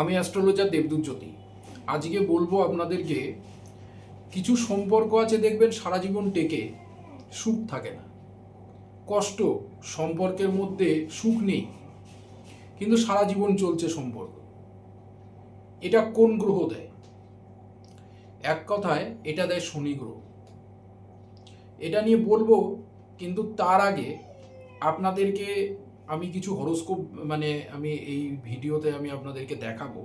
আমি অ্যাস্ট্রোলজার দেবদূত জ্যোতি। আজকে বলব আপনাদেরকে, কিছু সম্পর্ক আছে দেখবেন সারা জীবন টেকে, সুখ থাকে না। কষ্ট সম্পর্কের মধ্যে সুখ নেই, কিন্তু সারা জীবন চলছে সম্পর্ক। এটা কোন গ্রহ দেয়? এক কথায়, এটা দেয় শনি গ্রহ। এটা নিয়ে বলব, কিন্তু তার আগে আপনাদেরকে আমি কিছু হরোস্কোপ মানে আমি এই ভিডিওতে আমি আপনাদেরকে দেখাবো।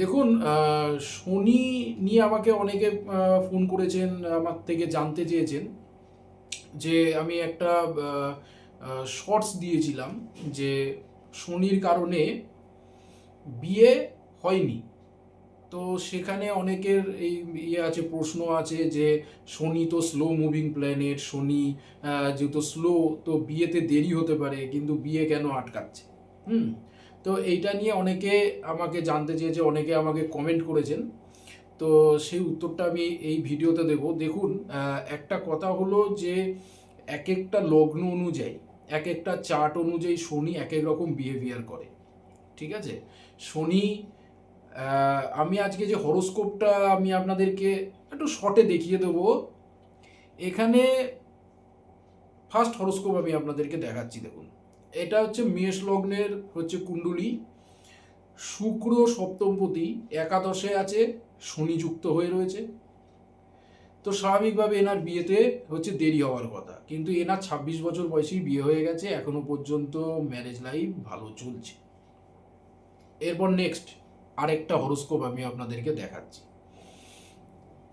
দেখুন শনি নিয়ে আমাকে অনেকে ফোন করেছেন, আমার থেকে জানতে চেয়েছেন যে আমি একটা শর্টস দিয়েছিলাম যে শনির কারণে বিয়ে হয়নি। তো সেখানে অনেকের এই ইয়ে আছে, প্রশ্ন আছে যে শনি তো স্লো মুভিং প্ল্যানেট শনি যেহেতু স্লো তো বিয়েতে দেরি হতে পারে, কিন্তু বিয়ে কেন আটকাচ্ছে? হুম? তো এইটা নিয়ে অনেকে আমাকে জানতে চেয়েছে, অনেকে আমাকে কমেন্ট করেছেন। তো সেই উত্তরটা আমি এই ভিডিওতে দেব। দেখুন একটা কথা হলো যে এক একটা লগ্ন অনুযায়ী এক একটা চার্ট অনুযায়ী শনি এক এক রকম বিহেভিয়ার করে। ঠিক আছে? শনি আমি আজকে যে হরোস্কোপটা আমি আপনাদেরকে একটু শর্টে দেখিয়ে দেবো, এখানে ফার্স্ট হরোস্কোপ আমি আপনাদেরকে দেখাচ্ছি, দেখুন। এটা হচ্ছে মেষ লগ্নের হচ্ছে কুণ্ডলী। শুক্র সপ্তমপতি একাদশে আছে, শনি যুক্ত হয়ে রয়েছে। তো স্বাভাবিকভাবে এনার বিয়েতে হচ্ছে দেরি হওয়ার কথা। কিন্তু এনার ছাব্বিশ বছর বয়সেই বিয়ে হয়ে গেছে, এখনও পর্যন্ত ম্যারেজ লাইফ ভালো চলছে। এরপর নেক্সট আরেকটা হরোস্কোপ আমি আপনাদেরকে দেখাচ্ছি।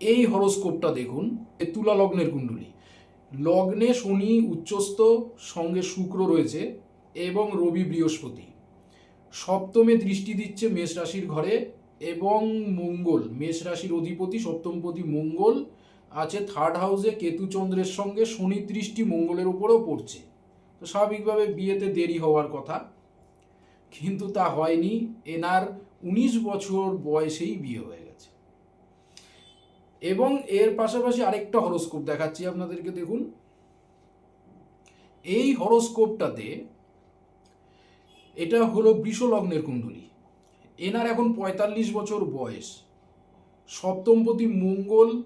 এই হরোস্কোপটা দেখুন, এ তুলা লগ্নের কুণ্ডলী। লগ্নে শনি উচ্চস্থ, সঙ্গে শুক্র রয়েছে এবং রবি বৃহস্পতি। সপ্তমে দৃষ্টি দিচ্ছে মেষ রাশির ঘরে এবং মঙ্গল। মেষ রাশির অধিপতি, সপ্তমপতি মঙ্গল আছে। থার্ড হাউসে কেতু চন্দ্রের সঙ্গে শনি দৃষ্টি মঙ্গলের উপরেও পড়ছে। তো স্বাভাবিকভাবে বিয়েতে দেরি হওয়ার কথা। কিন্তু তা হয়নি। এনার উনিশ বছর বয়সেই বিয়ে হয়ে গেছে। এবং এর পাশাপাশি আরেকটা হরোস্কোপ দেখাচ্ছি আপনাদেরকে, দেখুন। এই হরোস্কোপটাতে এটা হলো বৃষ লগ্নের কুণ্ডলী। এনার এখন পঁয়তাল্লিশ বছর বয়স। সপ্তমপতি মঙ্গল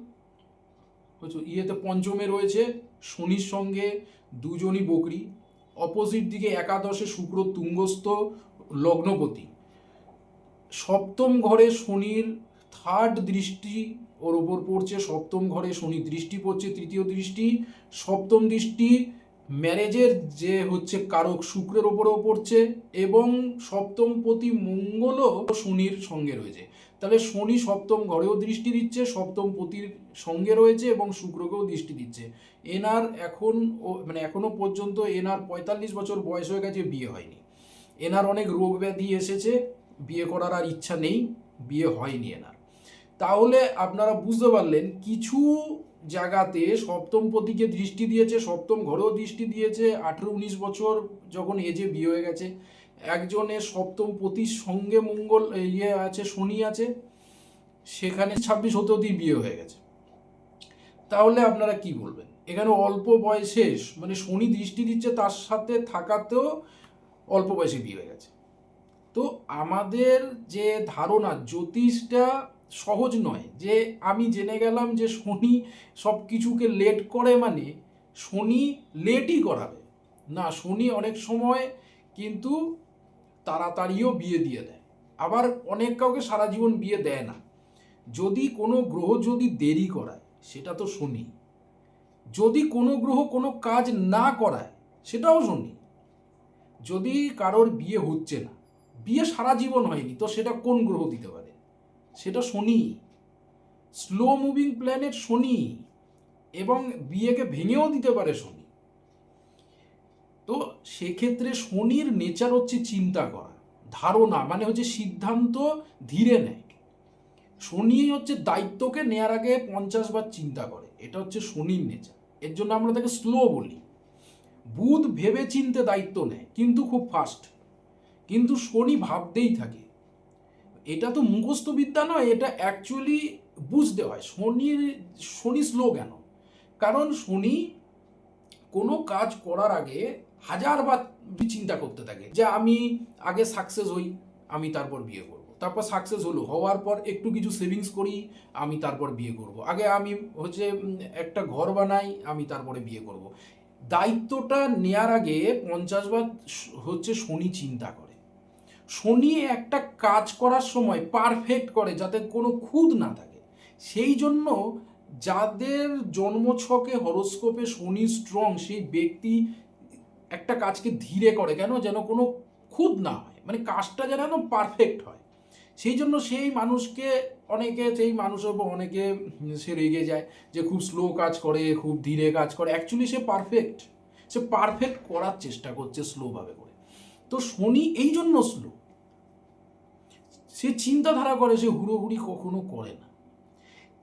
ইয়েতে পঞ্চমে রয়েছে, শনির সঙ্গে দুজনই বকরি। অপোজিট দিকে একাদশে শুক্র তুঙ্গস্থ লগ্নপতি। সপ্তম ঘরে শনির থার্ড দৃষ্টি ওর ওপর পড়ছে, সপ্তম ঘরে শনি দৃষ্টি পড়ছে, তৃতীয় দৃষ্টি, সপ্তম দৃষ্টি ম্যারেজের যে হচ্ছে কারক শুক্রের ওপরেও পড়ছে এবং সপ্তম পতি মঙ্গলও শনির সঙ্গে রয়েছে। তাহলে শনি সপ্তম ঘরেও দৃষ্টি দিচ্ছে, সপ্তম পতির সঙ্গে রয়েছে এবং শুক্রকেও দৃষ্টি দিচ্ছে। এনার এখন মানে এখনও পর্যন্ত এনার পঁয়তাল্লিশ বছর বয়স হয়ে গেছে, বিয়ে হয়নি। এনার অনেক রোগ ব্যাধি এসেছে বিয়ে করার আর ইচ্ছা নেই, বিয়ে হয়নি এনার। তাহলে আপনারা বুঝতে পারলেন, কিছু জায়গাতে সপ্তম পতিকে দৃষ্টি দিয়েছে, সপ্তম ঘরেও দৃষ্টি দিয়েছে, আঠেরো উনিশ বছর যখন এজে বিয়ে হয়ে গেছে একজনের সপ্তম পতির সঙ্গে মঙ্গল ইয়ে আছে, শনি আছে, সেখানে ছাব্বিশ হতেও বিয়ে হয়ে গেছে। তাহলে আপনারা কি বলবেন? এখানে অল্প বয়সে মানে শনি দৃষ্টি দিচ্ছে, তার সাথে থাকাতেও অল্প বয়সে বিয়ে হয়ে গেছে। তো আমাদের যে ধারণা জ্যোতিষটা সহজ নয়, যে আমি জেনে গেলাম যে শনি সব কিছুকে লেট করে মানে শনি লেটই করাবে। না, শনি অনেক সময় কিন্তু তাড়াতাড়িও বিয়ে দিয়ে দেয়। আবার অনেক কাউকে সারা জীবন বিয়ে দেয় না। যদি কোনো গ্রহ যদি দেরি করায়, সেটা তো শনি। যদি কোনো গ্রহ কোনো কাজ না করায়, সেটাও শনি। যদি কারোর বিয়ে হচ্ছে না বিয়ে সারা জীবন হয়নি, তো সেটা কোন গ্রহ দিতে পারে? সেটা Shani. Slow moving planet Shani এবং বিয়েকে ভেঙেও দিতে পারে শনি। তো সেক্ষেত্রে শনির নেচার হচ্ছে চিন্তা করা, ধারণা মানে হচ্ছে সিদ্ধান্ত ধীরে নেয়। শনি হচ্ছে দায়িত্বকে নেয়ার আগে পঞ্চাশ বার চিন্তা করে, এটা হচ্ছে শনির নেচার এর জন্য আমরা তাকে স্লো বলি। বুধ ভেবে চিনতে দায়িত্ব নেয়, কিন্তু খুব ফাস্ট কিন্তু শনি ভাবতেই থাকে। এটা তো মুখস্থ বিদ্যা নয়, এটা অ্যাকচুয়ালি বুঝতে হয়। শনির, শনি স্লো কেন? কারণ শনি কোনো কাজ করার আগে হাজারবার চিন্তা করতে থাকে যে আমি আগে সাকসেস হই, আমি তারপর বিয়ে করব। তারপর সাকসেস হলো, হওয়ার পর একটু কিছু সেভিংস করি, আমি তারপর বিয়ে করব। আগে আমি হচ্ছে একটা ঘর বানাই, আমি তারপরে বিয়ে করব। দায়িত্বটা নেয়ার আগে পঞ্চাশ বার হচ্ছে শনি চিন্তা করে। শনি একটা কাজ করার সময় পারফেক্ট করে যাতে কোনো খুঁত না থাকে। সেই জন্য যাদের জন্মছকে হরোস্কোপে শনি স্ট্রং সেই ব্যক্তি একটা কাজকে ধীরে করে কেন? যেন কোনো খুঁত না হয়। মানে কাজটা যেন পারফেক্ট হয়। সেই জন্য সেই মানুষকে অনেকে, সেই মানুষের উপর অনেকে সে রেগে যায় যে খুব স্লো কাজ করে, খুব ধীরে কাজ করে। অ্যাকচুয়ালি সে পারফেক্ট সে পারফেক্ট করার চেষ্টা করছে স্লোভাবে করে। তো শনি এই জন্য স্লো সে চিন্তাধারা করে, সে হুড়োহুড়ি কখনো করে না।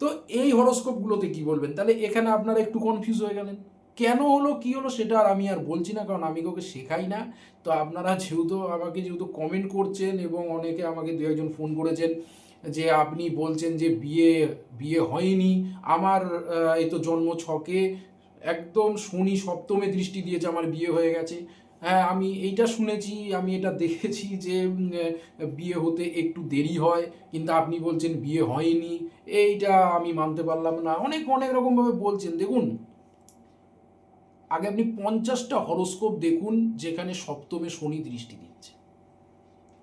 তো এই হরস্কোপগুলোতে কি বলবেন? তাহলে এখানে আপনারা একটু কনফিউজ হয়ে গেলেন। কেন হলো, কি হলো, সেটা আর আমি আর বলছি না, কারণ আমি কাউকে শেখাই না। তো আপনারা যেহেতু আমাকে যেহেতু কমেন্ট করছেন এবং অনেকে আমাকে দু একজন ফোন করেছেন যে আপনি বলছেন যে বিয়ে বিয়ে হয়নি। আমার এই তো জন্ম ছকে একদম শনি সপ্তমে দৃষ্টি দিয়েছে, আমার বিয়ে হয়ে গেছে। হ্যাঁ আমি এইটা শুনেছি, আমি এটা দেখেছি যে বিয়ে হতে একটু দেরি হয়, কিন্তু আপনি বলছেন বিয়ে হয়নি, এইটা আমি মানতে পারলাম না। অনেক অনেক রকমভাবে বলছেন। দেখুন, আগে আপনি পঞ্চাশটা হরোস্কোপ দেখুন, যেখানে সপ্তমে শনি দৃষ্টি দিচ্ছে।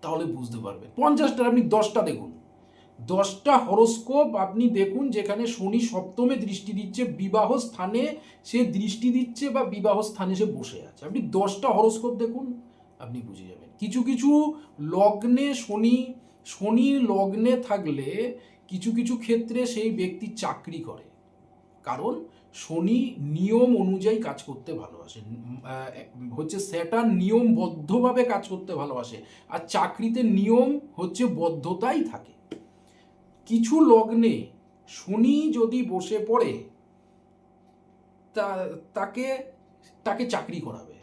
তাহলে বুঝতে পারবেন। পঞ্চাশটার আপনি দশটা দেখুন। দশটা হরোস্কোপ আপনি দেখুন যেখানে শনি সপ্তমে দৃষ্টি দিচ্ছে, বিবাহ স্থানে সে দৃষ্টি দিচ্ছে বা বিবাহ স্থানে সে বসে আছে। আপনি দশটা হরোস্কোপ দেখুন, আপনি বুঝে যাবেন। কিছু কিছু লগ্নে শনি শনি লগ্নে থাকলে কিছু কিছু ক্ষেত্রে সেই ব্যক্তি চাকরি করে। কারণ শনি নিয়ম অনুযায়ী কাজ করতে ভালোবাসে। হচ্ছে সেটা নিয়মবদ্ধভাবে কাজ করতে ভালোবাসে। আর চাকরিতে নিয়ম হচ্ছে বদ্ধতাই থাকে। কিছু লগ্নে শনি যদি বসে পড়ে, তা, তাকে তাকে চাকরি করাবে।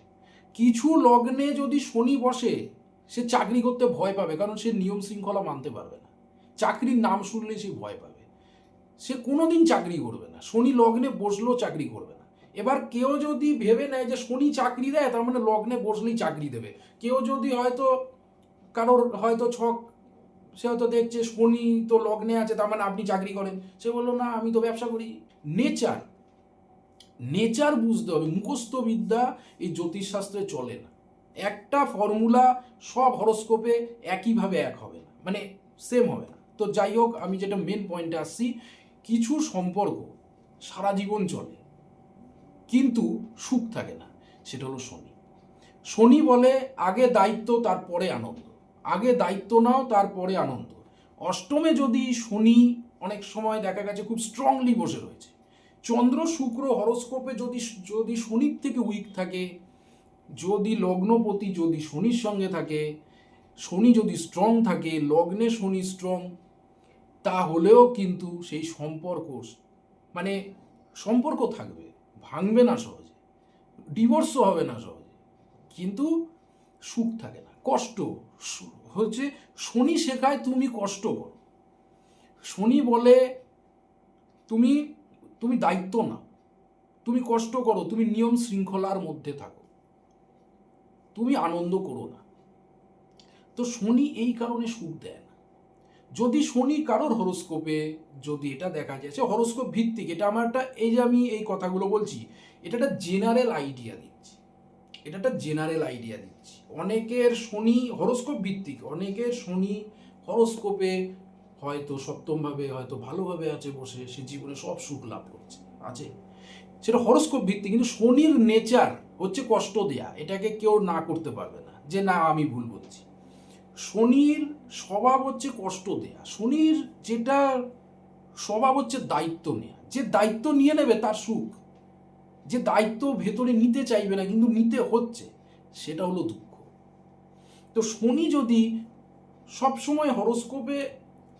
কিছু লগ্নে যদি শনি বসে, সে চাকরি করতে ভয় পাবে, কারণ সে নিয়ম শৃঙ্খলা মানতে পারবে না। চাকরির নাম শুনলে সে ভয় পাবে। সে কোনোদিন চাকরি করবে না। শনি লগ্নে বসলেও চাকরি করবে না। এবার কেউ যদি ভেবে নেয় যে শনি চাকরি দেয়, তার মানে লগ্নে বসলেই চাকরি দেবে। কেউ যদি হয়তো, কারোর হয়তো ছক সে হয়তো দেখছে শনি তো লগ্নে আছে, তার মানে আপনি চাকরি করেন। সে বলল, না, আমি তো ব্যবসা করি। নেচার। নেচার বুঝতে হবে। মুখস্থ বিদ্যা এই জ্যোতিষশাস্ত্রে চলে না। একটা ফর্মুলা সব হরস্কোপে একইভাবে এক হবে না। মানে সেম হবে না। তো যাই হোক, আমি যেটা মেন পয়েন্টে আসছি, কিছু সম্পর্ক সারা জীবন চলে, কিন্তু সুখ থাকে না। সেটা হলো শনি। শনি বলে, আগে দায়িত্ব, তারপরে আনন্দ। আগে দায়িত্ব নাও, তারপরে আনন্দ। অষ্টমে যদি শনি, অনেক সময় দেখা গেছে খুব স্ট্রংলি বসে রয়েছে। চন্দ্র শুক্র হরস্কোপে যদি যদি শনির থেকে উইক থাকে, যদি লগ্নপতি যদি শনির সঙ্গে থাকে, শনি যদি স্ট্রং থাকে, লগ্নে শনি স্ট্রং তাহলেও কিন্তু সেই সম্পর্ক মানে সম্পর্ক থাকবে, ভাঙবে না সহজে ডিভোর্সও হবে না সহজে। কিন্তু সুখ থাকে না। কষ্ট। হচ্ছে শনি শেখায় তুমি কষ্ট করো। শনি বলে তুমি তুমি দায়িত্ব না তুমি কষ্ট করো, তুমি নিয়ম শৃঙ্খলার মধ্যে থাকো। তুমি আনন্দ করো না। তো শনি এই কারণে সুখ দেয় না। যদি শনি কারোর হরোস্কোপে, যদি এটা দেখা যায়, সে হরোস্কোপ ভিত্তিক, এটা আমার একটা, এই যে আমি এই কথাগুলো বলছি, এটা একটা জেনারেল আইডিয়া দিচ্ছি। এটা একটা জেনারেল আইডিয়া দিচ্ছি। অনেকের শনি হরোস্কোপ ভিত্তিক, অনেকের শনি হরোস্কোপে হয়তো সপ্তমভাবে, হয়তো ভালোভাবে আছে বসে, সে জীবনে সব সুখ লাভ করছে, আছে? সেটা হরোস্কোপ ভিত্তিক, কিন্তু শনির নেচার হচ্ছে কষ্ট দেয়া, এটাকে কেউ না করতে পারবে না, যে না, আমি ভুল বলছি। শনির স্বভাব হচ্ছে কষ্ট দেয়া, শনির যেটা স্বভাব হচ্ছে দায়িত্ব নেয়া, যে দায়িত্ব নিয়ে নেবে তার সুখ। যে দায়িত্ব ভেতরে নিতে চাইবে না, কিন্তু নিতে হচ্ছে, সেটা হলো দুঃখ। তো শনি যদি সবসময় হরস্কোপে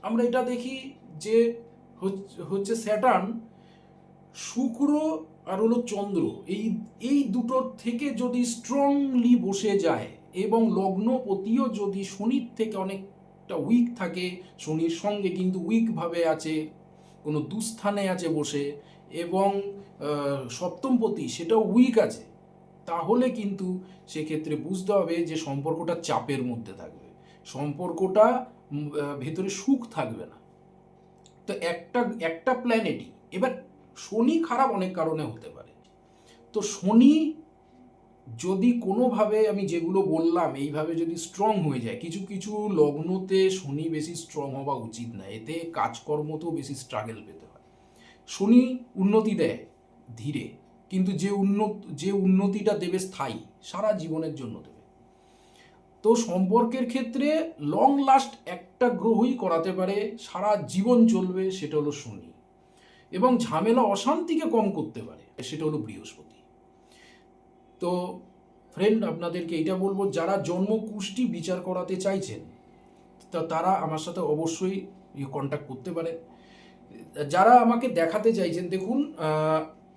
আমরা এটা দেখি যে হচ- হচ্ছে স্যাটার্ন, শুক্র আর হলো চন্দ্র, এই এই দুটোর থেকে যদি স্ট্রংলি বসে যায় এবং লগ্নপতিও যদি শনির থেকে অনেকটা উইক থাকে, শনির সঙ্গে কিন্তু উইকভাবে আছে, কোনো দুস্থানে আছে বসে এবং সপ্তমপতি সেটাও উইক আছে। তাহলে কিন্তু সেক্ষেত্রে বুঝতে হবে যে সম্পর্কটা চাপের মধ্যে থাকবে। সম্পর্কটা ভেতরে সুখ থাকবে না। তো একটা একটা প্ল্যানেটই এবার শনি খারাপ অনেক কারণে হতে পারে। তো শনি যদি কোনোভাবে আমি যেগুলো বললাম, এইভাবে যদি স্ট্রং হয়ে যায়, কিছু কিছু লগ্নতে শনি বেশি স্ট্রং হওয়া উচিত না। এতে কাজকর্মতেও বেশি স্ট্রাগল পেতে শনি উন্নতি দেয় ধীরে, কিন্তু যে উন্নত, যে উন্নতিটা দেবে স্থায়ী, সারা জীবনের জন্য দেবে। তো সম্পর্কের ক্ষেত্রে লং লাস্ট একটা গ্রহই করাতে পারে, সারা জীবন চলবে সেটা হলো শনি। এবং ঝামেলা অশান্তিকে কম করতে পারে, সেটা হলো বৃহস্পতি। তো ফ্রেন্ড আপনাদেরকে এটা বলব, যারা জন্ম কুষ্টি বিচার করাতে চাইছেন, তা তারা আমার সাথে অবশ্যই কন্ট্যাক্ট করতে পারেন। যারা আমাকে দেখাতে চাইছেন, দেখুন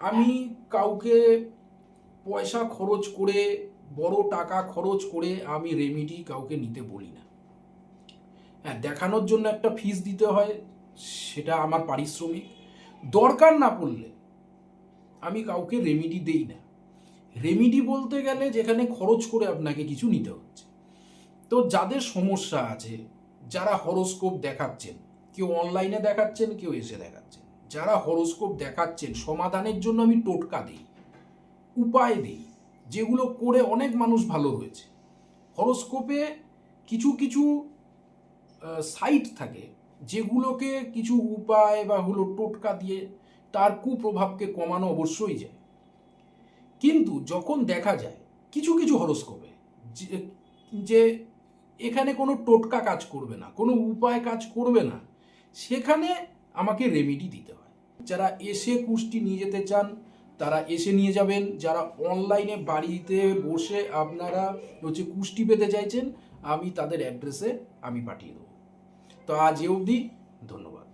আমি কাউকে পয়সা খরচ করে, বড় টাকা খরচ করে আমি রেমিডি কাউকে নিতে বলি না। হ্যাঁ দেখানোর জন্য একটা ফিস দিতে হয়, সেটা আমার পারিশ্রমিক। দরকার না পড়লে আমি কাউকে রেমিডি দেই না। রেমিডি বলতে গেলে যেখানে খরচ করে আপনাকে কিছু নিতে হচ্ছে। তো যাদের সমস্যা আছে, যারা হরোস্কোপ দেখাচ্ছেন কেউ অনলাইনে দেখাচ্ছেন, কেউ এসে দেখাচ্ছেন। যারা হরোস্কোপ দেখাচ্ছেন, সমাধানের জন্য আমি টোটকা দিই। উপায় দিই, যেগুলো করে অনেক মানুষ ভালো হয়েছে হরোস্কোপে কিছু কিছু সাইট থাকে, যেগুলোকে কিছু উপায় বা হলো টোটকা দিয়ে তার কুপ্রভাবকে কমানো অবশ্যই যায়। কিন্তু যখন দেখা যায়, কিছু কিছু হরস্কোপে যে এখানে কোনো টোটকা কাজ করবে না, কোনো উপায় কাজ করবে না সেখানে আমাকে রেমিডি দিতে হয়। যারা এসে কুষ্টি নিয়ে যেতে চান, তারা এসে নিয়ে যাবেন। যারা অনলাইনে বাড়িতে বসে আপনারা হচ্ছে কুষ্টি পেতে চাইছেন, আমি তাদের অ্যাড্রেসে আমি পাঠিয়ে দেবো। তো আজ অবধি অবধি